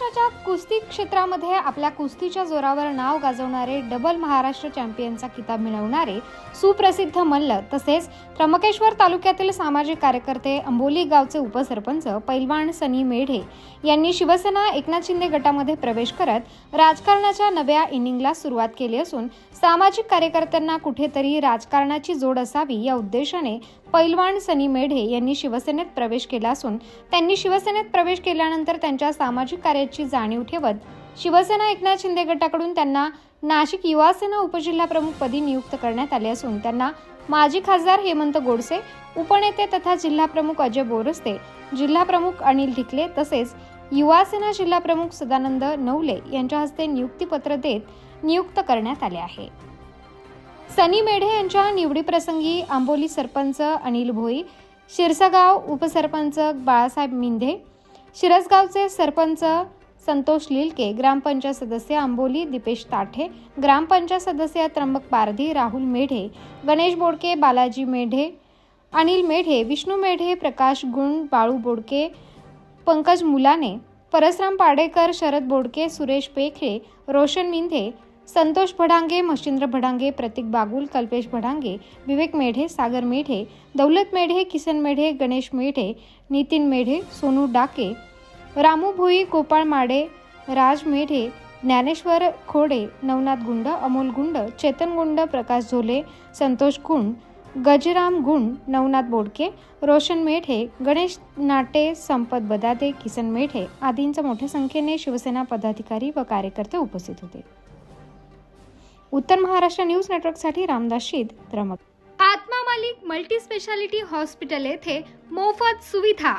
महाराष्ट्राच्या कुस्ती क्षेत्रामध्ये आपल्या कुस्तीच्या जोरावर नाव गाजवणारे डबल महाराष्ट्र चॅम्पियनचा किताब मिळवणारे सुप्रसिद्ध मल्ल तसेच त्र्यंबकेश्वर तालुक्यातील सामाजिक कार्यकर्ते अंबोली गावचे उपसरपंच पैलवान सनी मेढे यांनी शिवसेना एकनाथ शिंदे गटामध्ये प्रवेश करत राजकारणाच्या नव्या इनिंगला सुरुवात केली असून सामाजिक कार्यकर्त्यांना कुठेतरी राजकारणाची जोड असावी या उद्देशाने पैलवान सनी मेढे यांनी शिवसेनेत प्रवेश केला असून त्यांनी शिवसेनेत प्रवेश केल्यानंतर त्यांच्या सामाजिक कार्याची जाणीव ठेवत शिवसेना एकनाथ शिंदे गटाकडून त्यांना नाशिक युवासेना उपजिल्हाप्रमुख पदी नियुक्त करण्यात आले असून त्यांना माजी खासदार हेमंत गोडसे उपनेते तथा जिल्हाप्रमुख अजय बोरस्ते जिल्हाप्रमुख अनिल ढिकले तसेच युवासेना जिल्हाप्रमुख सदानंद नवले यांच्या हस्ते नियुक्तीपत्र देत नियुक्त करण्यात आले आहे. सनी मेढे यांच्या निवडीप्रसंगी आंबोली सरपंच अनिल भोई शिरसगाव उपसरपंच बाळासाहेब मिंधे शिरसगावचे सरपंच संतोष लिलके ग्रामपंचायत सदस्य आंबोली दीपेश ताठे ग्रामपंचायत सदस्य त्र्यंबक पारधी राहुल मेढे गणेश बोडके बालाजी मेढे अनिल मेढे विष्णू मेढे प्रकाश गुण बाळू बोडके पंकज मुलाने परसराम पाडेकर शरद बोडके सुरेश पेखळे रोशन मिंधे संतोष भडांगे मशिंद्र भडांगे प्रतीक बागुल कल्पेश भडांगे विवेक मेढे सागर मेढे दौलत मेढे किसन मेढे गणेश मेढे नितीन मेढे सोनू डाके रामू भोई गोपाळ माडे राज मेढे ज्ञानेश्वर खोडे नवनाथ गुंड अमोल गुंड चेतन गुंड प्रकाश झोले संतोष गुंड गजराम गुंड नवनाथ बोडके रोशन मेढे गणेश नाटे संपत बदादे किसन मेढे आदींच्या मोठ्या संख्येने शिवसेना पदाधिकारी व कार्यकर्ते उपस्थित होते. उत्तर महाराष्ट्र न्यूज नेटवर्कसाठी रामदास शीद द्रमक. Atma Malik multi speciality hospital येथे मोफत सुविधा.